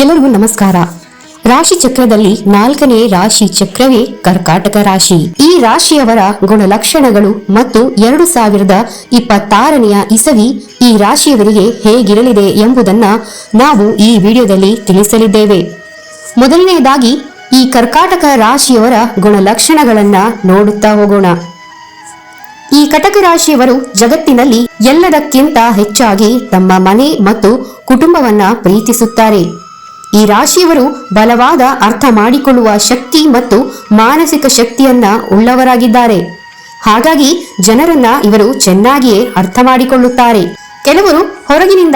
ಎಲ್ಲರಿಗೂ ನಮಸ್ಕಾರ. ರಾಶಿ ಚಕ್ರದಲ್ಲಿ ನಾಲ್ಕನೇ ರಾಶಿ ಚಕ್ರವೇ ಕರ್ಕಾಟಕ ರಾಶಿ. ಈ ರಾಶಿಯವರ ಗುಣಲಕ್ಷಣಗಳು ಮತ್ತು ಎರಡು ಸಾವಿರದ ಇಪ್ಪತ್ತಾರನೆಯ ಇಸವಿ ಈ ರಾಶಿಯವರಿಗೆ ಹೇಗಿರಲಿದೆ ಎಂಬುದನ್ನ ನಾವು ಈ ವಿಡಿಯೋದಲ್ಲಿ ತಿಳಿಸಲಿದ್ದೇವೆ. ಮೊದಲನೆಯದಾಗಿ ಈ ಕರ್ಕಾಟಕ ರಾಶಿಯವರ ಗುಣಲಕ್ಷಣಗಳನ್ನ ನೋಡುತ್ತಾ ಹೋಗೋಣ. ಈ ಕಟಕ ರಾಶಿಯವರು ಜಗತ್ತಿನಲ್ಲಿ ಎಲ್ಲದಕ್ಕಿಂತ ಹೆಚ್ಚಾಗಿ ತಮ್ಮ ಮನೆ ಮತ್ತು ಕುಟುಂಬವನ್ನ ಪ್ರೀತಿಸುತ್ತಾರೆ. ಈ ರಾಶಿಯವರು ಬಲವಾದ ಅರ್ಥ ಮಾಡಿಕೊಳ್ಳುವ ಶಕ್ತಿ ಮತ್ತು ಮಾನಸಿಕ ಶಕ್ತಿಯನ್ನ ಉಳ್ಳವರಾಗಿದ್ದಾರೆ. ಹಾಗಾಗಿ ಜನರನ್ನ ಇವರು ಚೆನ್ನಾಗಿಯೇ ಅರ್ಥ ಮಾಡಿಕೊಳ್ಳುತ್ತಾರೆ. ಕೆಲವರು ಹೊರಗಿನಿಂದ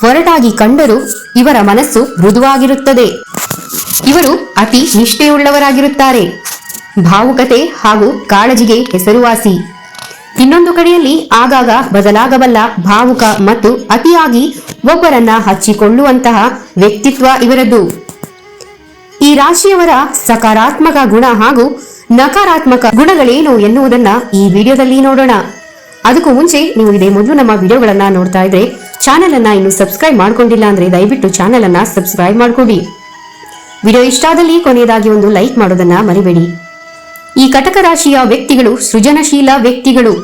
ಹೊರಟಾಗಿ ಕಂಡರೂ ಇವರ ಮನಸ್ಸು ಮೃದುವಾಗಿರುತ್ತದೆ. ಇವರು ಅತಿ ನಿಷ್ಠೆಯುಳ್ಳವರಾಗಿರುತ್ತಾರೆ. ಭಾವುಕತೆ ಹಾಗೂ ಕಾಳಜಿಗೆ ಹೆಸರುವಾಸಿ. ಇನ್ನೊಂದು ಕಡೆಯಲ್ಲಿ ಆಗಾಗ ಬದಲಾಗಬಲ್ಲ ಭಾವುಕ ಮತ್ತು ಅತಿಯಾಗಿ ಒಬ್ಬರನ್ನ ಹಚ್ಚಿಕೊಳ್ಳುವಂತಹ ವ್ಯಕ್ತಿತ್ವ ಇವರದ್ದು. ಈ ರಾಶಿಯವರ ಸಕಾರಾತ್ಮಕ ಗುಣ ಹಾಗೂ ನಕಾರಾತ್ಮಕ ಗುಣಗಳೇನು ಎನ್ನುವುದನ್ನ ಈ ವಿಡಿಯೋದಲ್ಲಿ ನೋಡೋಣ. ಅದಕ್ಕೂ ಮುಂಚೆ ನೀವು ಇದೇ ಮೊದಲು ನಮ್ಮ ವಿಡಿಯೋಗಳನ್ನ ನೋಡ್ತಾ ಇದ್ರೆ ಚಾನೆಲ್ ಅನ್ನ ಇನ್ನು ಸಬ್ಸ್ಕ್ರೈಬ್ ಮಾಡ್ಕೊಂಡಿಲ್ಲ ಅಂದ್ರೆ ದಯವಿಟ್ಟು ಚಾನೆಲ್ ಅನ್ನ ಸಬ್ಸ್ಕ್ರೈಬ್ ಮಾಡ್ಕೊಳ್ಳಿ ವಿಡಿಯೋ ಇಷ್ಟ ಆದಲ್ಲಿ ಕೊನೆಯದಾಗಿ ಒಂದು ಲೈಕ್ ಮಾಡೋದನ್ನ ಮರಿಬೇಡಿ. ಈ ಕಟಕ ರಾಶಿಯ ವ್ಯಕ್ತಿಗಳು ಸೃಜನಶೀಲ ವ್ಯಕ್ತಿಗಳು.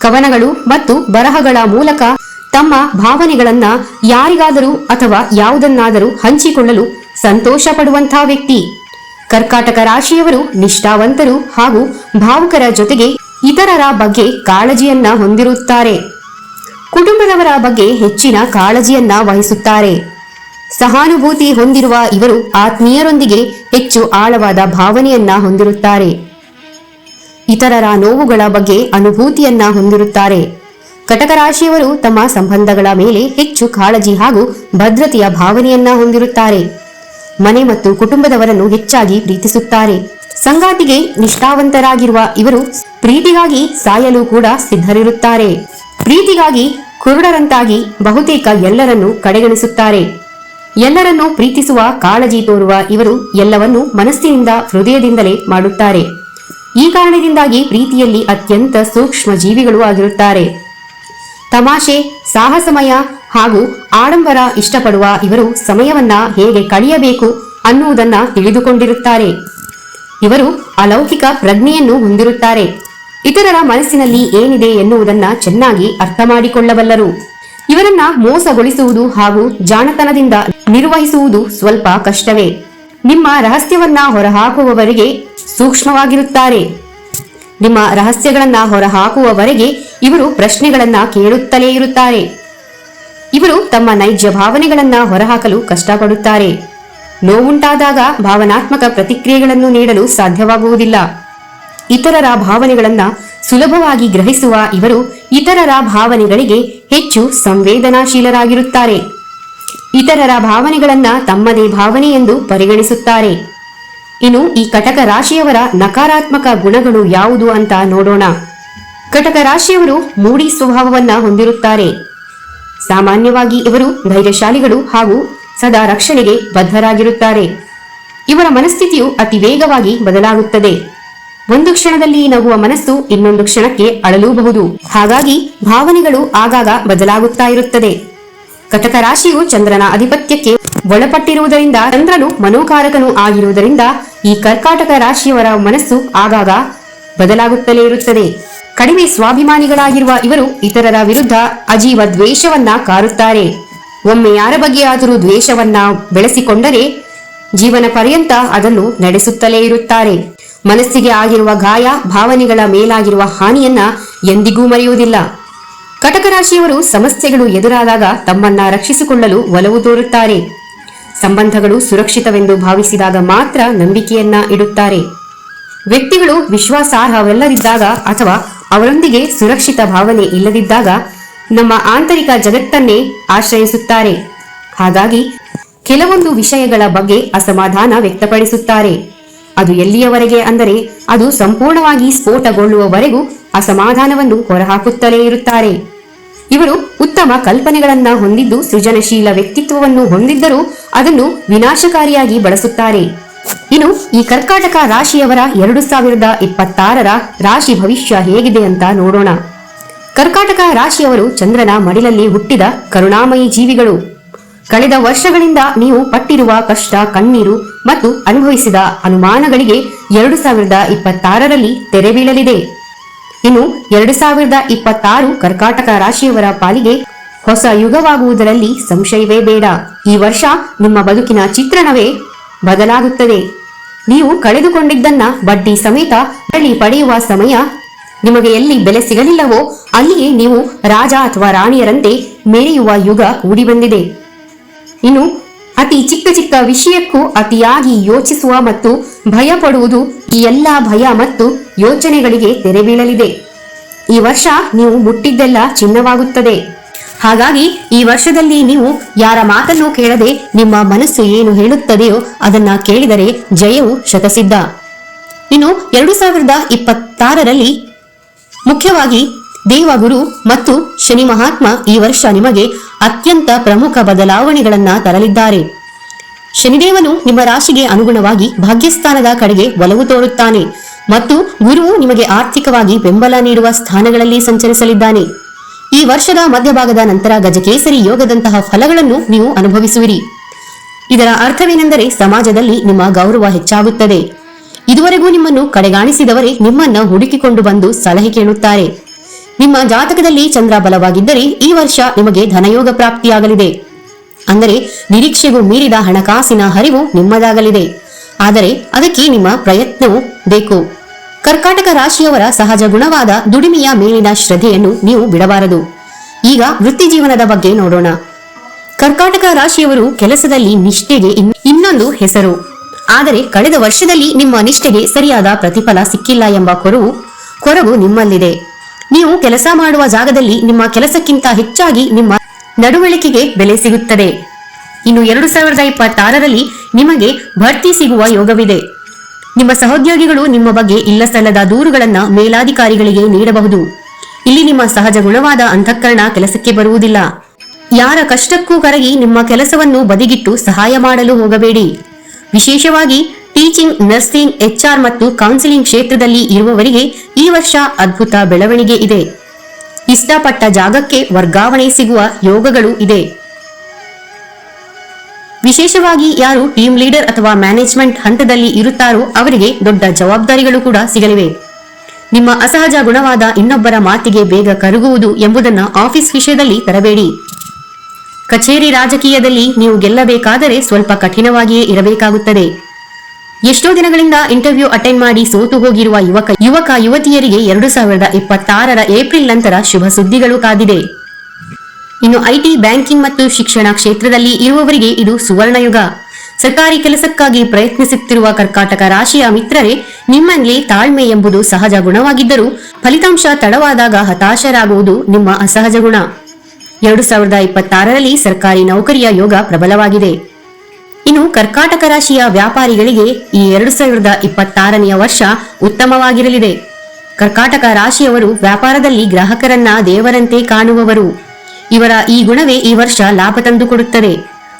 ಕವನಗಳು ಮತ್ತು ಬರಹಗಳ ಮೂಲಕ ತಮ್ಮ ಭಾವನೆಗಳನ್ನ ಯಾರಿಗಾದರೂ ಅಥವಾ ಯಾವುದನ್ನಾದರೂ ಹಂಚಿಕೊಳ್ಳಲು ಸಂತೋಷ ಪಡುವಂತಹ ವ್ಯಕ್ತಿ. ಕರ್ಕಾಟಕ ರಾಶಿಯವರು ನಿಷ್ಠಾವಂತರು ಹಾಗೂ ಭಾವುಕರ ಜೊತೆಗೆ ಇತರರ ಬಗ್ಗೆ ಕಾಳಜಿಯನ್ನ ಹೊಂದಿರುತ್ತಾರೆ. ಕುಟುಂಬದವರ ಬಗ್ಗೆ ಹೆಚ್ಚಿನ ಕಾಳಜಿಯನ್ನ ವಹಿಸುತ್ತಾರೆ. ಸಹಾನುಭೂತಿ ಹೊಂದಿರುವ ಇವರು ಆತ್ಮೀಯರೊಂದಿಗೆ ಹೆಚ್ಚು ಆಳವಾದ ಭಾವನೆಯನ್ನ ಹೊಂದಿರುತ್ತಾರೆ. ಇತರರ ನೋವುಗಳ ಬಗ್ಗೆ ಅನುಭೂತಿಯನ್ನ ಹೊಂದಿರುತ್ತಾರೆ. ಕಟಕ ರಾಶಿಯವರು ತಮ್ಮ ಸಂಬಂಧಗಳ ಮೇಲೆ ಹೆಚ್ಚು ಕಾಳಜಿ ಹಾಗೂ ಭದ್ರತೆಯ ಭಾವನೆಯನ್ನ ಹೊಂದಿರುತ್ತಾರೆ. ಮನೆ ಮತ್ತು ಕುಟುಂಬದವರನ್ನು ಹೆಚ್ಚಾಗಿ ಪ್ರೀತಿಸುತ್ತಾರೆ. ಸಂಗಾತಿಗೆ ನಿಷ್ಠಾವಂತರಾಗಿರುವ ಇವರು ಪ್ರೀತಿಗಾಗಿ ಸಾಯಲು ಕೂಡ ಸಿದ್ಧರಿರುತ್ತಾರೆ. ಪ್ರೀತಿಗಾಗಿ ಕುರುಡರಂತಾಗಿ ಬಹುತೇಕ ಎಲ್ಲರನ್ನೂ ಕಡೆಗಣಿಸುತ್ತಾರೆ. ಎಲ್ಲರನ್ನೂ ಪ್ರೀತಿಸುವ ಕಾಳಜಿ ತೋರುವ ಇವರು ಎಲ್ಲವನ್ನೂ ಮನಸ್ಸಿನಿಂದ ಹೃದಯದಿಂದಲೇ ಮಾಡುತ್ತಾರೆ. ಈ ಕಾರಣದಿಂದಾಗಿ ಪ್ರೀತಿಯಲ್ಲಿ ಅತ್ಯಂತ ಸೂಕ್ಷ್ಮ ಜೀವಿಗಳು ಆಗಿರುತ್ತಾರೆ. ತಮಾಷೆ, ಸಾಹಸಮಯ ಹಾಗೂ ಆಡಂಬರ ಇಷ್ಟಪಡುವ ಇವರು ಸಮಯವನ್ನ ಹೇಗೆ ಕಳೆಯಬೇಕು ಅನ್ನುವುದನ್ನ ತಿಳಿದುಕೊಂಡಿರುತ್ತಾರೆ. ಇವರು ಅಲೌಕಿಕ ಪ್ರಜ್ಞೆಯನ್ನು ಹೊಂದಿರುತ್ತಾರೆ. ಇತರರ ಮನಸ್ಸಿನಲ್ಲಿ ಏನಿದೆ ಎನ್ನುವುದನ್ನ ಚೆನ್ನಾಗಿ ಅರ್ಥ ಮಾಡಿಕೊಳ್ಳಬಲ್ಲರು ಇವರನ್ನ ಮೋಸಗೊಳಿಸುವುದು ಹಾಗೂ ಜಾಣತನದಿಂದ ನಿರ್ವಹಿಸುವುದು ಸ್ವಲ್ಪ ಕಷ್ಟವೇ. ನಿಮ್ಮ ರಹಸ್ಯವನ್ನ ಹೊರಹಾಕುವವರೆಗೆ ಸೂಕ್ಷ್ಮವಾಗಿರುತ್ತಾರೆ. ನಿಮ್ಮ ರಹಸ್ಯಗಳನ್ನ ಹೊರಹಾಕುವವರೆಗೆ ಇವರು ಪ್ರಶ್ನೆಗಳನ್ನ ಕೇಳುತ್ತಲೇ ಇರುತ್ತಾರೆ. ಇವರು ತಮ್ಮ ನೈಜ ಭಾವನೆಗಳನ್ನ ಹೊರಹಾಕಲು ಕಷ್ಟಪಡುತ್ತಾರೆ. ನೋವುಂಟಾದಾಗ ಭಾವನಾತ್ಮಕ ಪ್ರತಿಕ್ರಿಯೆಗಳನ್ನು ನೀಡಲು ಸಾಧ್ಯವಾಗುವುದಿಲ್ಲ. ಇತರರ ಭಾವನೆಗಳನ್ನ ಸುಲಭವಾಗಿ ಗ್ರಹಿಸುವ ಇವರು ಇತರರ ಭಾವನೆಗಳಿಗೆ ಹೆಚ್ಚು ಸಂವೇದನಾಶೀಲರಾಗಿರುತ್ತಾರೆ. ಇತರರ ಭಾವನೆಗಳನ್ನ ತಮ್ಮದೇ ಭಾವನೆ ಎಂದು ಪರಿಗಣಿಸುತ್ತಾರೆ. ಇನ್ನು ಈ ಕಟಕ ರಾಶಿಯವರ ನಕಾರಾತ್ಮಕ ಗುಣಗಳು ಯಾವುದು ಅಂತ ನೋಡೋಣ. ಕಟಕ ರಾಶಿಯವರು ಮೂಡಿ ಸ್ವಭಾವವನ್ನ ಹೊಂದಿರುತ್ತಾರೆ. ಸಾಮಾನ್ಯವಾಗಿ ಇವರು ಧೈರ್ಯಶಾಲಿಗಳು ಹಾಗೂ ಸದಾ ರಕ್ಷಣೆಗೆ ಬದ್ಧರಾಗಿರುತ್ತಾರೆ. ಇವರ ಮನಸ್ಥಿತಿಯು ಅತಿ ವೇಗವಾಗಿ ಬದಲಾಗುತ್ತದೆ. ಒಂದು ಕ್ಷಣದಲ್ಲಿ ನಗುವ ಮನಸ್ಸು ಇನ್ನೊಂದು ಕ್ಷಣಕ್ಕೆ ಅಳಲೂಬಹುದು. ಹಾಗಾಗಿ ಭಾವನೆಗಳು ಆಗಾಗ ಬದಲಾಗುತ್ತಾ ಇರುತ್ತದೆ. ಕಟಕ ರಾಶಿಯು ಚಂದ್ರನ ಆಧಿಪತ್ಯಕ್ಕೆ ಒಳಪಟ್ಟಿರುವುದರಿಂದ ಚಂದ್ರನು ಮನೋಕಾರಕನು ಆಗಿರುವುದರಿಂದ ಈ ಕರ್ಕಾಟಕ ರಾಶಿಯವರ ಮನಸ್ಸು ಆಗಾಗ ಬದಲಾಗುತ್ತಲೇ ಇರುತ್ತದೆ. ಕಡಿಮೆ ಸ್ವಾಭಿಮಾನಿಗಳಾಗಿರುವ ಇವರು ಇತರರ ವಿರುದ್ಧ ಅಜೀವ ದ್ವೇಷವನ್ನ ಕಾರುತ್ತಾರೆ. ಒಮ್ಮೆ ಯಾರ ಬಗ್ಗೆಯಾದರೂ ದ್ವೇಷವನ್ನ ಬೆಳೆಸಿಕೊಂಡರೆ ಜೀವನ ಪರ್ಯಂತ ಅದನ್ನು ನಡೆಸುತ್ತಲೇ ಇರುತ್ತಾರೆ. ಮನಸ್ಸಿಗೆ ಆಗಿರುವ ಗಾಯ, ಭಾವನೆಗಳ ಮೇಲಾಗಿರುವ ಹಾನಿಯನ್ನ ಎಂದಿಗೂ ಮರೆಯುವುದಿಲ್ಲ. ಕಟಕ ರಾಶಿಯವರು ಸಮಸ್ಯೆಗಳು ಎದುರಾದಾಗ ತಮ್ಮನ್ನ ರಕ್ಷಿಸಿಕೊಳ್ಳಲು ಒಲವು ತೋರುತ್ತಾರೆ. ಸಂಬಂಧಗಳು ಸುರಕ್ಷಿತವೆಂದು ಭಾವಿಸಿದಾಗ ಮಾತ್ರ ನಂಬಿಕೆಯನ್ನ ಇಡುತ್ತಾರೆ. ವ್ಯಕ್ತಿಗಳು ವಿಶ್ವಾಸಾರ್ಹವಲ್ಲದಿದ್ದಾಗ ಅಥವಾ ಅವರೊಂದಿಗೆ ಸುರಕ್ಷಿತ ಭಾವನೆ ಇಲ್ಲದಿದ್ದಾಗ ನಮ್ಮ ಆಂತರಿಕ ಜಗತ್ತನ್ನೇ ಆಶ್ರಯಿಸುತ್ತಾರೆ. ಹಾಗಾಗಿ ಕೆಲವೊಂದು ವಿಷಯಗಳ ಬಗ್ಗೆ ಅಸಮಾಧಾನ ವ್ಯಕ್ತಪಡಿಸುತ್ತಾರೆ. ಅದು ಎಲ್ಲಿಯವರೆಗೆ ಅಂದರೆ ಅದು ಸಂಪೂರ್ಣವಾಗಿ ಸ್ಫೋಟಗೊಳ್ಳುವವರೆಗೂ ಅಸಮಾಧಾನವನ್ನು ಹೊರಹಾಕುತ್ತಲೇ ಇರುತ್ತಾರೆ. ಇವರು ಉತ್ತಮ ಕಲ್ಪನೆಗಳನ್ನ ಹೊಂದಿದ್ದು ಸೃಜನಶೀಲ ವ್ಯಕ್ತಿತ್ವವನ್ನು ಹೊಂದಿದ್ದರೂ ಅದನ್ನು ವಿನಾಶಕಾರಿಯಾಗಿ ಬಳಸುತ್ತಾರೆ. ಇನ್ನು ಈ ಕರ್ಕಾಟಕ ರಾಶಿಯವರ ಎರಡು ಸಾವಿರದ ಇಪ್ಪತ್ತಾರರ ರಾಶಿ ಭವಿಷ್ಯ ಹೇಗಿದೆ ಅಂತ ನೋಡೋಣ. ಕರ್ಕಾಟಕ ರಾಶಿಯವರು ಚಂದ್ರನ ಮಡಿಲಲ್ಲಿ ಹುಟ್ಟಿದ ಕರುಣಾಮಯಿ ಜೀವಿಗಳು. ಕಳೆದ ವರ್ಷಗಳಿಂದ ನೀವು ಪಟ್ಟಿರುವ ಕಷ್ಟ, ಕಣ್ಣೀರು ಮತ್ತು ಅನುಭವಿಸಿದ ಅನುಮಾನಗಳಿಗೆ ಎರಡು ಸಾವಿರದ ಇಪ್ಪತ್ತಾರರಲ್ಲಿ ತೆರೆ ಬೀಳಲಿದೆ. ಇನ್ನು ಎರಡು ಸಾವಿರದ ಇಪ್ಪತ್ತಾರು ಕರ್ಕಾಟಕ ರಾಶಿಯವರ ಪಾಲಿಗೆ ಹೊಸ ಯುಗವಾಗುವುದರಲ್ಲಿ ಸಂಶಯವೇ ಬೇಡ. ಈ ವರ್ಷ ನಿಮ್ಮ ಬದುಕಿನ ಚಿತ್ರಣವೇ ಬದಲಾಗುತ್ತದೆ. ನೀವು ಕಳೆದುಕೊಂಡಿದ್ದನ್ನ ಬಡ್ಡಿ ಸಮೇತ ಬಳಿ ಪಡೆಯುವ ಸಮಯ ನಿಮಗೆ ಎಲ್ಲಿ ಬೆಲೆ ಸಿಗಲಿಲ್ಲವೋ ಅಲ್ಲಿಯೇ ನೀವು ರಾಜ ಅಥವಾ ರಾಣಿಯರಂತೆ ಮೆರೆಯುವ ಯುಗ ಕೂಡಿಬಂದಿದೆ ಇನ್ನು ಅತಿ ಚಿಕ್ಕ ಚಿಕ್ಕ ವಿಷಯಕ್ಕೂ ಅತಿಯಾಗಿ ಯೋಚಿಸುವ ಮತ್ತು ಭಯ ಪಡುವುದು ಈ ಎಲ್ಲಾ ಭಯ ಮತ್ತು ಯೋಚನೆಗಳಿಗೆ ತೆರೆ ಬೀಳಲಿದೆ. ಈ ವರ್ಷ ನೀವು ಮುಟ್ಟಿದ್ದೆಲ್ಲ ಚಿನ್ನವಾಗುತ್ತದೆ. ಹಾಗಾಗಿ ಈ ವರ್ಷದಲ್ಲಿ ನೀವು ಯಾರ ಮಾತನ್ನು ಕೇಳದೆ ನಿಮ್ಮ ಮನಸ್ಸು ಏನು ಹೇಳುತ್ತದೆಯೋ ಅದನ್ನ ಕೇಳಿದರೆ ಜಯವು ಶತಸಿದ್ಧ. ಇನ್ನು ಎರಡು ಸಾವಿರದ ಇಪ್ಪತ್ತಾರರಲ್ಲಿ ಮುಖ್ಯವಾಗಿ ದೇವಗುರು ಮತ್ತು ಶನಿ ಮಹಾತ್ಮ ಈ ವರ್ಷ ನಿಮಗೆ ಅತ್ಯಂತ ಪ್ರಮುಖ ಬದಲಾವಣೆಗಳನ್ನ ತರಲಿದ್ದಾರೆ. ಶನಿದೇವನು ನಿಮ್ಮ ರಾಶಿಗೆ ಅನುಗುಣವಾಗಿ ಭಾಗ್ಯಸ್ಥಾನದ ಕಡೆಗೆ ಒಲವು ತೋರುತ್ತಾನೆ ಮತ್ತು ಗುರುವು ನಿಮಗೆ ಆರ್ಥಿಕವಾಗಿ ಬೆಂಬಲ ನೀಡುವ ಸ್ಥಾನಗಳಲ್ಲಿ ಸಂಚರಿಸಲಿದ್ದಾನೆ. ಈ ವರ್ಷದ ಮಧ್ಯಭಾಗದ ನಂತರ ಗಜಕೇಸರಿ ಯೋಗದಂತಹ ಫಲಗಳನ್ನು ನೀವು ಅನುಭವಿಸುವಿರಿ. ಇದರ ಅರ್ಥವೇನೆಂದರೆ ಸಮಾಜದಲ್ಲಿ ನಿಮ್ಮ ಗೌರವ ಹೆಚ್ಚಾಗುತ್ತದೆ. ಇದುವರೆಗೂ ನಿಮ್ಮನ್ನು ಕಡೆಗಾಣಿಸಿದವರೇ ನಿಮ್ಮನ್ನ ಹುಡುಕಿಕೊಂಡು ಬಂದು ಸಲಹೆ ಕೇಳುತ್ತಾರೆ. ನಿಮ್ಮ ಜಾತಕದಲ್ಲಿ ಚಂದ್ರ ಬಲವಾಗಿದ್ದರೆ ಈ ವರ್ಷ ನಿಮಗೆ ಧನಯೋಗ ಪ್ರಾಪ್ತಿಯಾಗಲಿದೆ. ಅಂದರೆ ನಿರೀಕ್ಷೆಗೂ ಮೀರಿದ ಹಣಕಾಸಿನ ಹರಿವು ನಿಮ್ಮದಾಗಲಿದೆ. ಆದರೆ ಅದಕ್ಕೆ ನಿಮ್ಮ ಪ್ರಯತ್ನವೂ ಬೇಕು. ಕರ್ಕಾಟಕ ರಾಶಿಯವರ ಸಹಜ ಗುಣವಾದ ದುಡಿಮೆಯ ಮೇಲಿನ ಶ್ರದ್ಧೆಯನ್ನು ನೀವು ಬಿಡಬಾರದು. ಈಗ ವೃತ್ತಿ ಜೀವನದ ಬಗ್ಗೆ ನೋಡೋಣ. ಕರ್ಕಾಟಕ ರಾಶಿಯವರು ಕೆಲಸದಲ್ಲಿ ನಿಷ್ಠೆಗೆ ಇನ್ನೊಂದು ಹೆಸರು. ಆದರೆ ಕಳೆದ ವರ್ಷದಲ್ಲಿ ನಿಮ್ಮ ನಿಷ್ಠೆಗೆ ಸರಿಯಾದ ಪ್ರತಿಫಲ ಸಿಕ್ಕಿಲ್ಲ ಎಂಬ ಕೊರವು ಕೊರಗು ನಿಮ್ಮಲ್ಲಿದೆ. ನೀವು ಕೆಲಸ ಮಾಡುವ ಜಾಗದಲ್ಲಿ ನಿಮ್ಮ ಕೆಲಸಕ್ಕಿಂತ ಹೆಚ್ಚಾಗಿ ನಿಮ್ಮ ನಡವಳಿಕೆಗೆ ಬೆಲೆ ಸಿಗುತ್ತದೆ. ಇನ್ನು ಎರಡು ಸಾವಿರದ ಇಪ್ಪತ್ತಾರರಲ್ಲಿ ನಿಮಗೆ ಭರ್ತಿ ಸಿಗುವ ಯೋಗವಿದೆ. ನಿಮ್ಮ ಸಹೋದ್ಯೋಗಿಗಳು ನಿಮ್ಮ ಬಗ್ಗೆ ಇಲ್ಲಸಲ್ಲದ ದೂರುಗಳನ್ನ ಮೇಲಾಧಿಕಾರಿಗಳಿಗೆ ನೀಡಬಹುದು. ಇಲ್ಲಿ ನಿಮ್ಮ ಸಹಜ ಗುಣವಾದ ಅಂತಃಕರಣ ಕೆಲಸಕ್ಕೆ ಬರುವುದಿಲ್ಲ. ಯಾರ ಕಷ್ಟಕ್ಕೂ ಕರಗಿ ನಿಮ್ಮ ಕೆಲಸವನ್ನು ಬದಿಗಿಟ್ಟು ಸಹಾಯ ಮಾಡಲು ಹೋಗಬೇಡಿ. ವಿಶೇಷವಾಗಿ ಟೀಚಿಂಗ್, ನರ್ಸಿಂಗ್, ಎಚ್ಆರ್ ಮತ್ತು ಕೌನ್ಸಿಲಿಂಗ್ ಕ್ಷೇತ್ರದಲ್ಲಿ ಇರುವವರಿಗೆ ಈ ವರ್ಷ ಅದ್ಭುತ ಬೆಳವಣಿಗೆ ಇದೆ. ಇಷ್ಟಪಟ್ಟ ಜಾಗಕ್ಕೆ ವರ್ಗಾವಣೆ ಸಿಗುವ ಯೋಗಗಳು ಇದೆ. ವಿಶೇಷವಾಗಿ ಯಾರು ಟೀಮ್ ಲೀಡರ್ ಅಥವಾ ಮ್ಯಾನೇಜ್ಮೆಂಟ್ ಹಂತದಲ್ಲಿ ಇರುತ್ತಾರೋ ಅವರಿಗೆ ದೊಡ್ಡ ಜವಾಬ್ದಾರಿಗಳು ಕೂಡ ಸಿಗಲಿವೆ. ನಿಮ್ಮ ಅಸಹಜ ಗುಣವಾದ ಇನ್ನೊಬ್ಬರ ಮಾತಿಗೆ ಬೇಗ ಕರಗುವುದು ಎಂಬುದನ್ನು ಆಫೀಸ್ ವಿಷಯದಲ್ಲಿ ತರಬೇಡಿ. ಕಚೇರಿ ರಾಜಕೀಯದಲ್ಲಿ ನೀವು ಗೆಲ್ಲಬೇಕಾದರೆ ಸ್ವಲ್ಪ ಕಠಿಣವಾಗಿಯೇ ಇರಬೇಕಾಗುತ್ತದೆ. ಎಷ್ಟೋ ದಿನಗಳಿಂದ ಇಂಟರ್ವ್ಯೂ ಅಟೆಂಡ್ ಮಾಡಿ ಸೋತು ಹೋಗಿರುವ ಯುವಕ ಯುವಕ ಯುವತಿಯರಿಗೆ ಎರಡು ಸಾವಿರದ ಇಪ್ಪತ್ತಾರರ ಏಪ್ರಿಲ್ ನಂತರ ಶುಭ ಸುದ್ದಿಗಳು ಕಾದಿದೆ. ಇನ್ನು ಐಟಿ ಬ್ಯಾಂಕಿಂಗ್ ಮತ್ತು ಶಿಕ್ಷಣ ಕ್ಷೇತ್ರದಲ್ಲಿ ಇರುವವರಿಗೆ ಇದು ಸುವರ್ಣಯುಗ. ಸರ್ಕಾರಿ ಕೆಲಸಕ್ಕಾಗಿ ಪ್ರಯತ್ನಿಸುತ್ತಿರುವ ಕರ್ಕಾಟಕ ರಾಶಿಯ ಮಿತ್ರರೇ, ನಿಮ್ಮಲ್ಲಿ ತಾಳ್ಮೆ ಎಂಬುದು ಸಹಜ ಗುಣವಾಗಿದ್ದರೂ ಫಲಿತಾಂಶ ತಡವಾದಾಗ ಹತಾಶರಾಗುವುದು ನಿಮ್ಮ ಅಸಹಜ ಗುಣ. ಎರಡು ಸಾವಿರದ ಇಪ್ಪತ್ತಾರರಲ್ಲಿ ಸರ್ಕಾರಿ ನೌಕರಿಯ ಯೋಗ ಪ್ರಬಲವಾಗಿದೆ. ಇನ್ನು ಕರ್ಕಾಟಕ ರಾಶಿಯ ವ್ಯಾಪಾರಿಗಳಿಗೆ ಈ ಎರಡು ಸಾವಿರದ ಇಪ್ಪತ್ತಾರನೆಯ ವರ್ಷ ಉತ್ತಮವಾಗಿರಲಿದೆ. ಕರ್ಕಾಟಕ ರಾಶಿಯವರು ವ್ಯಾಪಾರದಲ್ಲಿ ಗ್ರಾಹಕರನ್ನ ದೇವರಂತೆ ಕಾಣುವವರು. ಇವರ ಈ ಗುಣವೇ ಈ ವರ್ಷ ಲಾಭ ತಂದುಕೊಡುತ್ತದೆ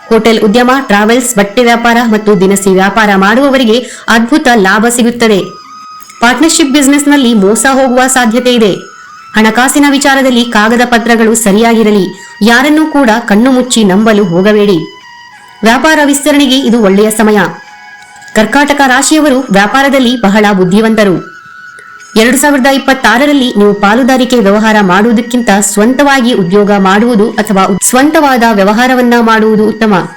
ಹೋಟೆಲ್ ಉದ್ಯಮ, ಟ್ರಾವೆಲ್ಸ್, ಬಟ್ಟೆ ವ್ಯಾಪಾರ ಮತ್ತು ದಿನಸಿ ವ್ಯಾಪಾರ ಮಾಡುವವರಿಗೆ ಅದ್ಭುತ ಲಾಭ ಸಿಗುತ್ತದೆ. ಪಾರ್ಟ್ನರ್ಶಿಪ್ ಬಿಸ್ನೆಸ್ನಲ್ಲಿ ಮೋಸ ಹೋಗುವ ಸಾಧ್ಯತೆ ಇದೆ. ಹಣಕಾಸಿನ ವಿಚಾರದಲ್ಲಿ ಕಾಗದ ಪತ್ರಗಳು ಸರಿಯಾಗಿರಲಿ. ಯಾರನ್ನೂ ಕೂಡ ಕಣ್ಣು ಮುಚ್ಚಿ ನಂಬಲು ಹೋಗಬೇಡಿ. ವ್ಯಾಪಾರ ವಿಸ್ತರಣೆಗೆ ಇದು ಒಳ್ಳೆಯ ಸಮಯ. ಕರ್ಕಾಟಕ ರಾಶಿಯವರು ವ್ಯಾಪಾರದಲ್ಲಿ ಬಹಳ ಬುದ್ಧಿವಂತರು. ಎರಡು ಸಾವಿರದ ಇಪ್ಪತ್ತಾರರಲ್ಲಿ ನೀವು ಪಾಲುದಾರಿಕೆ ವ್ಯವಹಾರ ಮಾಡುವುದಕ್ಕಿಂತ ಸ್ವಂತವಾಗಿ ಉದ್ಯೋಗ ಮಾಡುವುದು ಅಥವಾ ಸ್ವಂತವಾದ ವ್ಯವಹಾರವನ್ನ ಮಾಡುವುದು ಉತ್ತಮ.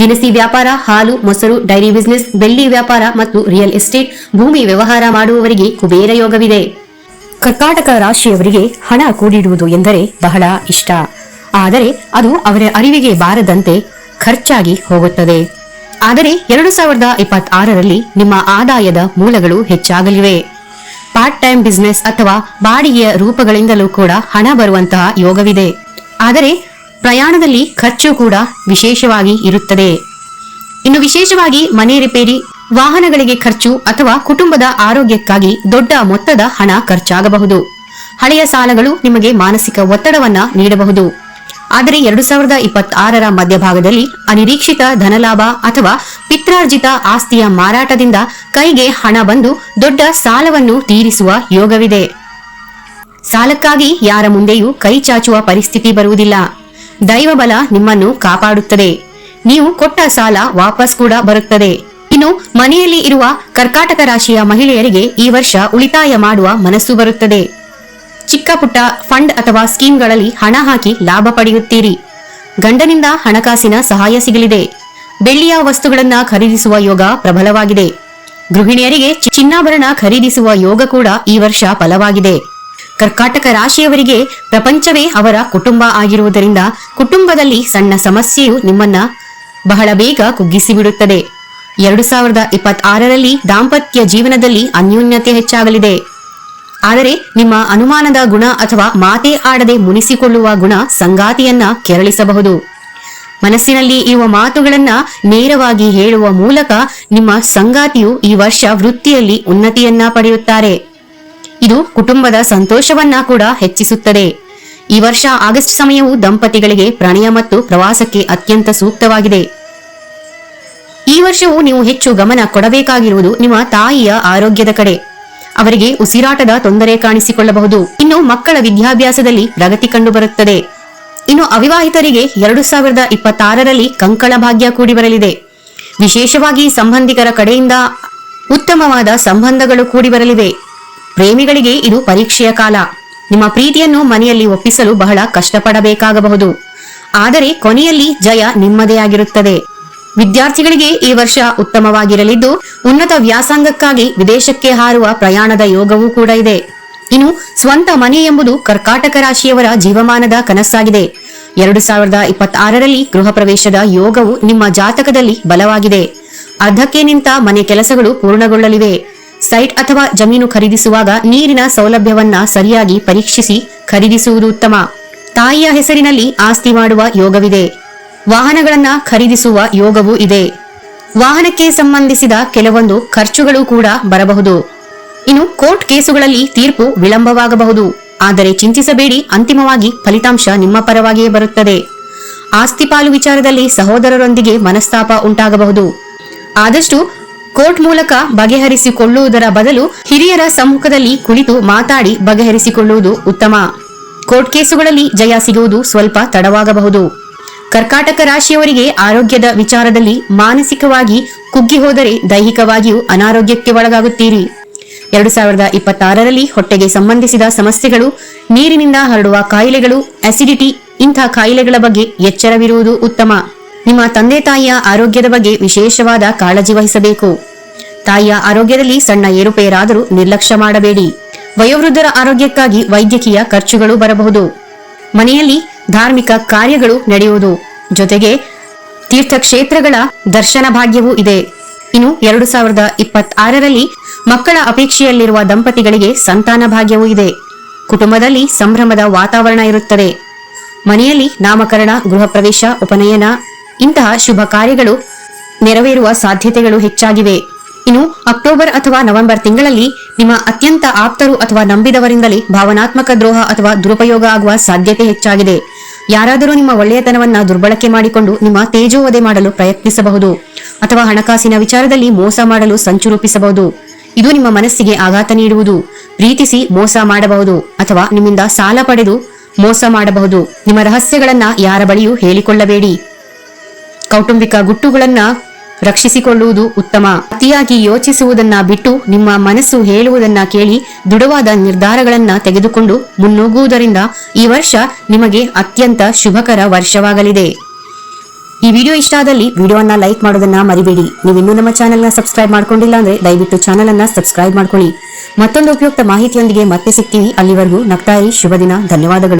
ದಿನಸಿ ವ್ಯಾಪಾರ, ಹಾಲು, ಮೊಸರು, ಡೈರಿ ಬಿಸಿನೆಸ್, ಬೆಳ್ಳಿ ವ್ಯಾಪಾರ ಮತ್ತು ರಿಯಲ್ ಎಸ್ಟೇಟ್, ಭೂಮಿ ವ್ಯವಹಾರ ಮಾಡುವವರಿಗೆ ಕುಬೇರ ಯೋಗವಿದೆ. ಕರ್ಕಾಟಕ ರಾಶಿಯವರಿಗೆ ಹಣ ಕೂಡಿಡುವುದು ಎಂದರೆ ಬಹಳ ಇಷ್ಟ. ಆದರೆ ಅದು ಅವರ ಅರಿವಿಗೆ ಬಾರದಂತೆ ಖರ್ಚಾಗಿ ಹೋಗುತ್ತದೆ. ಆದರೆ ಎರಡು ಸಾವಿರದ ಇಪ್ಪತ್ತಾರರಲ್ಲಿ ನಿಮ್ಮ ಆದಾಯದ ಮೂಲಗಳು ಹೆಚ್ಚಾಗಲಿವೆ. ಪಾರ್ಟ್ ಟೈಮ್ ಬಿಸ್ನೆಸ್ ಅಥವಾ ಬಾಡಿಗೆಯ ರೂಪಗಳಿಂದಲೂ ಕೂಡ ಹಣ ಬರುವಂತಹ ಯೋಗವಿದೆ. ಆದರೆ ಪ್ರಯಾಣದಲ್ಲಿ ಖರ್ಚು ಕೂಡ ವಿಶೇಷವಾಗಿ ಇರುತ್ತದೆ. ಇನ್ನು ವಿಶೇಷವಾಗಿ ಮನೆ ರಿಪೇರಿ, ವಾಹನಗಳಿಗೆ ಖರ್ಚು ಅಥವಾ ಕುಟುಂಬದ ಆರೋಗ್ಯಕ್ಕಾಗಿ ದೊಡ್ಡ ಮೊತ್ತದ ಹಣ ಖರ್ಚಾಗಬಹುದು. ಹಳೆಯ ಸಾಲಗಳು ನಿಮಗೆ ಮಾನಸಿಕ ಒತ್ತಡವನ್ನ ನೀಡಬಹುದು. ಆದರೆ ಎರಡು ಸಾವಿರದ ಇಪ್ಪತ್ತಾರರ ಮಧ್ಯಭಾಗದಲ್ಲಿ ಅನಿರೀಕ್ಷಿತ ಧನಲಾಭ ಅಥವಾ ಪಿತ್ರಾರ್ಜಿತ ಆಸ್ತಿಯ ಮಾರಾಟದಿಂದ ಕೈಗೆ ಹಣ ಬಂದು ದೊಡ್ಡ ಸಾಲವನ್ನು ತೀರಿಸುವ ಯೋಗವಿದೆ. ಸಾಲಕ್ಕಾಗಿ ಯಾರ ಮುಂದೆಯೂ ಕೈ ಚಾಚುವ ಪರಿಸ್ಥಿತಿ ಬರುವುದಿಲ್ಲ. ದೈವಬಲ ನಿಮ್ಮನ್ನು ಕಾಪಾಡುತ್ತದೆ. ನೀವು ಕೊಟ್ಟ ಸಾಲ ವಾಪಸ್ ಕೂಡ ಬರುತ್ತದೆ. ಇನ್ನು ಮನೆಯಲ್ಲಿ ಇರುವ ಕರ್ಕಾಟಕ ರಾಶಿಯ ಮಹಿಳೆಯರಿಗೆ ಈ ವರ್ಷ ಉಳಿತಾಯ ಮಾಡುವ ಮನಸ್ಸು ಬರುತ್ತದೆ. ಚಿಕ್ಕ ಪುಟ್ಟ ಫಂಡ್ ಅಥವಾ ಸ್ಕೀಮ್ಗಳಲ್ಲಿ ಹಣ ಹಾಕಿ ಲಾಭ ಪಡೆಯುತ್ತೀರಿ. ಗಂಡನಿಂದ ಹಣಕಾಸಿನ ಸಹಾಯ ಸಿಗಲಿದೆ. ಬೆಳ್ಳಿಯ ವಸ್ತುಗಳನ್ನ ಖರೀದಿಸುವ ಯೋಗ ಪ್ರಬಲವಾಗಿದೆ. ಗೃಹಿಣಿಯರಿಗೆ ಚಿನ್ನಾಭರಣ ಖರೀದಿಸುವ ಯೋಗ ಕೂಡ ಈ ವರ್ಷ ಫಲವಾಗಿದೆ. ಕರ್ಕಾಟಕ ರಾಶಿಯವರಿಗೆ ಪ್ರಪಂಚವೇ ಅವರ ಕುಟುಂಬ ಆಗಿರುವುದರಿಂದ ಕುಟುಂಬದಲ್ಲಿ ಸಣ್ಣ ಸಮಸ್ಯೆಯು ನಿಮ್ಮನ್ನ ಬಹಳ ಬೇಗ ಕುಗ್ಗಿಸಿಬಿಡುತ್ತದೆ. ಎರಡು ಸಾವಿರದ ಇಪ್ಪತ್ತಾರರಲ್ಲಿ ದಾಂಪತ್ಯ ಜೀವನದಲ್ಲಿ ಅನ್ಯೋನ್ಯತೆ ಹೆಚ್ಚಾಗಲಿದೆ. ಆದರೆ ನಿಮ್ಮ ಅನುಮಾನದ ಗುಣ ಅಥವಾ ಮಾತೇ ಆಡದೆ ಮುನಿಸಿಕೊಳ್ಳುವ ಗುಣ ಸಂಗಾತಿಯನ್ನ ಕೆರಳಿಸಬಹುದು. ಮನಸ್ಸಿನಲ್ಲಿ ಇರುವ ಮಾತುಗಳನ್ನ ನೇರವಾಗಿ ಹೇಳುವ ಮೂಲಕ ನಿಮ್ಮ ಸಂಗಾತಿಯು ಈ ವರ್ಷ ವೃತ್ತಿಯಲ್ಲಿ ಉನ್ನತಿಯನ್ನ ಪಡೆಯುತ್ತಾರೆ. ಇದು ಕುಟುಂಬದ ಸಂತೋಷವನ್ನ ಕೂಡ ಹೆಚ್ಚಿಸುತ್ತದೆ. ಈ ವರ್ಷ ಆಗಸ್ಟ್ ಸಮಯವು ದಂಪತಿಗಳಿಗೆ ಪ್ರಣಯ ಮತ್ತು ಪ್ರವಾಸಕ್ಕೆ ಅತ್ಯಂತ ಸೂಕ್ತವಾಗಿದೆ. ಈ ವರ್ಷವೂ ನೀವು ಹೆಚ್ಚು ಗಮನ ಕೊಡಬೇಕಾಗಿರುವುದು ನಿಮ್ಮ ತಾಯಿಯ ಆರೋಗ್ಯದ ಕಡೆ. ಅವರಿಗೆ ಉಸಿರಾಟದ ತೊಂದರೆ ಕಾಣಿಸಿಕೊಳ್ಳಬಹುದು. ಇನ್ನು ಮಕ್ಕಳ ವಿದ್ಯಾಭ್ಯಾಸದಲ್ಲಿ ಪ್ರಗತಿ ಕಂಡುಬರುತ್ತದೆ. ಇನ್ನು ಅವಿವಾಹಿತರಿಗೆ ಎರಡು ಸಾವಿರದ ಇಪ್ಪತ್ತಾರರಲ್ಲಿ ಕಂಕಣ ಭಾಗ್ಯ ಕೂಡಿ ಬರಲಿದೆ. ವಿಶೇಷವಾಗಿ ಸಂಬಂಧಿಕರ ಕಡೆಯಿಂದ ಉತ್ತಮವಾದ ಸಂಬಂಧಗಳು ಕೂಡಿ ಬರಲಿವೆ. ಪ್ರೇಮಿಗಳಿಗೆ ಇದು ಪರೀಕ್ಷೆಯ ಕಾಲ. ನಿಮ್ಮ ಪ್ರೀತಿಯನ್ನು ಮನೆಯಲ್ಲಿ ಒಪ್ಪಿಸಲು ಬಹಳ ಕಷ್ಟಪಡಬೇಕಾಗಬಹುದು. ಆದರೆ ಕೊನೆಯಲ್ಲಿ ಜಯ ನಿಮ್ಮದೇ ಆಗಿರುತ್ತದೆ. ವಿದ್ಯಾರ್ಥಿಗಳಿಗೆ ಈ ವರ್ಷ ಉತ್ತಮವಾಗಿರಲಿದ್ದು, ಉನ್ನತ ವ್ಯಾಸಂಗಕ್ಕಾಗಿ ವಿದೇಶಕ್ಕೆ ಹಾರುವ ಪ್ರಯಾಣದ ಯೋಗವೂ ಕೂಡ ಇದೆ. ಇನ್ನು, ಸ್ವಂತ ಮನೆ ಎಂಬುದು ಕರ್ಕಾಟಕ ರಾಶಿಯವರ ಜೀವಮಾನದ ಕನಸಾಗಿದೆ. ಎರಡು ಸಾವಿರದ ಇಪ್ಪತ್ತಾರರಲ್ಲಿ ಗೃಹ ಪ್ರವೇಶದ ಯೋಗವು ನಿಮ್ಮ ಜಾತಕದಲ್ಲಿ ಬಲವಾಗಿದೆ. ಅರ್ಧಕ್ಕೆ ನಿಂತ ಮನೆ ಕೆಲಸಗಳು ಪೂರ್ಣಗೊಳ್ಳಲಿವೆ. ಸೈಟ್ ಅಥವಾ ಜಮೀನು ಖರೀದಿಸುವಾಗ ನೀರಿನ ಸೌಲಭ್ಯವನ್ನ ಸರಿಯಾಗಿ ಪರೀಕ್ಷಿಸಿ ಖರೀದಿಸುವುದು ಉತ್ತಮ. ತಾಯಿಯ ಹೆಸರಿನಲ್ಲಿ ಆಸ್ತಿ ಮಾಡುವ ಯೋಗವಿದೆ. ವಾಹನಗಳನ್ನ ಖರೀದಿಸುವ ಯೋಗವೂ ಇದೆ. ವಾಹನಕ್ಕೆ ಸಂಬಂಧಿಸಿದ ಕೆಲವೊಂದು ಖರ್ಚುಗಳು ಕೂಡ ಬರಬಹುದು. ಇನ್ನು ಕೋರ್ಟ್ ಕೇಸುಗಳಲ್ಲಿ ತೀರ್ಪು ವಿಳಂಬವಾಗಬಹುದು. ಆದರೆ ಚಿಂತಿಸಬೇಡಿ, ಅಂತಿಮವಾಗಿ ಫಲಿತಾಂಶ ನಿಮ್ಮ ಪರವಾಗಿಯೇ ಬರುತ್ತದೆ. ಆಸ್ತಿ ಪಾಲು ವಿಚಾರದಲ್ಲಿ ಸಹೋದರರೊಂದಿಗೆ ಮನಸ್ತಾಪ ಉಂಟಾಗಬಹುದು. ಆದಷ್ಟು ಕೋರ್ಟ್ ಮೂಲಕ ಬಗೆಹರಿಸಿಕೊಳ್ಳುವುದರ ಬದಲು ಹಿರಿಯರ ಸಮ್ಮುಖದಲ್ಲಿ ಕುಳಿತು ಮಾತಾಡಿ ಬಗೆಹರಿಸಿಕೊಳ್ಳುವುದು ಉತ್ತಮ. ಕೋರ್ಟ್ ಕೇಸುಗಳಲ್ಲಿ ಜಯ ಸಿಗುವುದು ಸ್ವಲ್ಪ ತಡವಾಗಬಹುದು. ಕರ್ಕಾಟಕ ರಾಶಿಯವರಿಗೆ ಆರೋಗ್ಯದ ವಿಚಾರದಲ್ಲಿ ಮಾನಸಿಕವಾಗಿ ಕುಗ್ಗಿ ಹೋದರೆ ದೈಹಿಕವಾಗಿಯೂ ಅನಾರೋಗ್ಯಕ್ಕೆ ಒಳಗಾಗುತ್ತೀರಿ. ಎರಡು ಸಾವಿರದ ಇಪ್ಪತ್ತಾರರಲ್ಲಿ ಹೊಟ್ಟೆಗೆ ಸಂಬಂಧಿಸಿದ ಸಮಸ್ಯೆಗಳು, ನೀರಿನಿಂದ ಹರಡುವ ಕಾಯಿಲೆಗಳು ಅಸಿಡಿಟಿ ಇಂಥ ಕಾಯಿಲೆಗಳ ಬಗ್ಗೆ ಎಚ್ಚರವಿರುವುದು ಉತ್ತಮ. ನಿಮ್ಮ ತಂದೆ ತಾಯಿಯ ಆರೋಗ್ಯದ ಬಗ್ಗೆ ವಿಶೇಷವಾದ ಕಾಳಜಿ ವಹಿಸಬೇಕು. ತಾಯಿಯ ಆರೋಗ್ಯದಲ್ಲಿ ಸಣ್ಣ ಏರುಪೇರಾದರೂ ನಿರ್ಲಕ್ಷ್ಯ ಮಾಡಬೇಡಿ. ವಯೋವೃದ್ಧರ ಆರೋಗ್ಯಕ್ಕಾಗಿ ವೈದ್ಯಕೀಯ ಖರ್ಚುಗಳು ಬರಬಹುದು. ಮನೆಯಲ್ಲಿ ಧಾರ್ಮಿಕ ಕಾರ್ಯಗಳು ನಡೆಯುವುದು. ಜೊತೆಗೆ ತೀರ್ಥಕ್ಷೇತ್ರಗಳ ದರ್ಶನ ಭಾಗ್ಯವೂ ಇದೆ. ಇನ್ನು ಎರಡು ಸಾವಿರದ ಇಪ್ಪತ್ತಾರರಲ್ಲಿ ಮಕ್ಕಳ ಅಪೇಕ್ಷೆಯಲ್ಲಿರುವ ದಂಪತಿಗಳಿಗೆ ಸಂತಾನ ಭಾಗ್ಯವೂ ಇದೆ. ಕುಟುಂಬದಲ್ಲಿ ಸಂಭ್ರಮದ ವಾತಾವರಣ ಇರುತ್ತದೆ. ಮನೆಯಲ್ಲಿ ನಾಮಕರಣ, ಗೃಹ ಪ್ರವೇಶ, ಉಪನಯನ ಇಂತಹ ಶುಭ ಕಾರ್ಯಗಳು ನೆರವೇರುವ ಸಾಧ್ಯತೆಗಳು ಹೆಚ್ಚಾಗಿವೆ. ಇನ್ನು ಅಕ್ಟೋಬರ್ ಅಥವಾ ನವೆಂಬರ್ ತಿಂಗಳಲ್ಲಿ ನಿಮ್ಮ ಅತ್ಯಂತ ಆಪ್ತರು ಅಥವಾ ನಂಬಿದವರಿಂದಲೇ ಭಾವನಾತ್ಮಕ ದ್ರೋಹ ಅಥವಾ ದುರುಪಯೋಗ ಆಗುವ ಸಾಧ್ಯತೆ ಹೆಚ್ಚಾಗಿದೆ. ಯಾರಾದರೂ ನಿಮ್ಮ ಒಳ್ಳೆಯತನವನ್ನ ದುರ್ಬಳಕೆ ಮಾಡಿಕೊಂಡು ನಿಮ್ಮ ತೇಜೋವಧೆ ಮಾಡಲು ಪ್ರಯತ್ನಿಸಬಹುದು ಅಥವಾ ಹಣಕಾಸಿನ ವಿಚಾರದಲ್ಲಿ ಮೋಸ ಮಾಡಲು ಸಂಚು ರೂಪಿಸಬಹುದು. ಇದು ನಿಮ್ಮ ಮನಸ್ಸಿಗೆ ಆಘಾತ ನೀಡುವುದು. ಪ್ರೀತಿಸಿ ಮೋಸ ಮಾಡಬಹುದು ಅಥವಾ ನಿಮ್ಮಿಂದ ಸಾಲ ಪಡೆದು ಮೋಸ ಮಾಡಬಹುದು. ನಿಮ್ಮ ರಹಸ್ಯಗಳನ್ನ ಯಾರ ಬಳಿಯೂ ಹೇಳಿಕೊಳ್ಳಬೇಡಿ. ಕೌಟುಂಬಿಕ ಗುಟ್ಟುಗಳನ್ನ ರಕ್ಷಿಸಿಕೊಳ್ಳುವುದು ಉತ್ತಮ. ಅತಿಯಾಗಿ ಯೋಚಿಸುವುದನ್ನ ಬಿಟ್ಟು ನಿಮ್ಮ ಮನಸ್ಸು ಹೇಳುವುದನ್ನ ಕೇಳಿ ದೃಢವಾದ ನಿರ್ಧಾರಗಳನ್ನ ತೆಗೆದುಕೊಂಡು ಮುನ್ನುಗ್ಗುವುದರಿಂದ ಈ ವರ್ಷ ನಿಮಗೆ ಅತ್ಯಂತ ಶುಭಕರ ವರ್ಷವಾಗಲಿದೆ. ಈ ವಿಡಿಯೋ ಇಷ್ಟ ಆದಲ್ಲಿ ವಿಡಿಯೋವನ್ನ ಲೈಕ್ ಮಾಡೋದನ್ನ ಮರಿಬೇಡಿ. ನೀವು ಇನ್ನೂ ನಮ್ಮ ಚಾನೆಲ್ನ ಸಬ್ಸ್ಕ್ರೈಬ್ ಮಾಡ್ಕೊಂಡಿಲ್ಲ ಅಂದ್ರೆ ದಯವಿಟ್ಟು ಚಾನೆಲ್ ಅನ್ನ ಸಬ್ಸ್ಕ್ರೈಬ್ ಮಾಡ್ಕೊಳ್ಳಿ. ಮತ್ತೊಂದು ಉಪಯುಕ್ತ ಮಾಹಿತಿಯೊಂದಿಗೆ ಮತ್ತೆ ಸಿಗ್ತೀವಿ ಅಲ್ಲಿವರೆಗೂ ನಗ್ತಾಯಿ ಶುಭ ದಿನ ಧನ್ಯವಾದಗಳು.